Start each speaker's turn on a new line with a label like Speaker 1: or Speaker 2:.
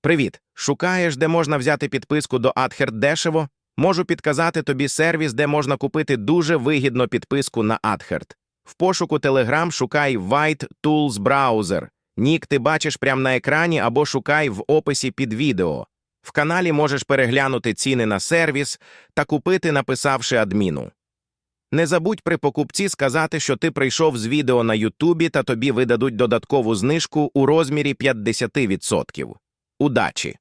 Speaker 1: Привіт! Шукаєш, де можна взяти підписку до Adherd дешево? Можу підказати тобі сервіс, де можна купити дуже вигідно підписку на Adherd. В пошуку Telegram шукай White Tools Browser. Нік ти бачиш прямо на екрані або шукай в описі під відео. В каналі можеш переглянути ціни на сервіс та купити, написавши адміну. Не забудь при покупці сказати, що ти прийшов з відео на Ютубі та тобі видадуть додаткову знижку у розмірі 50%. Удачі!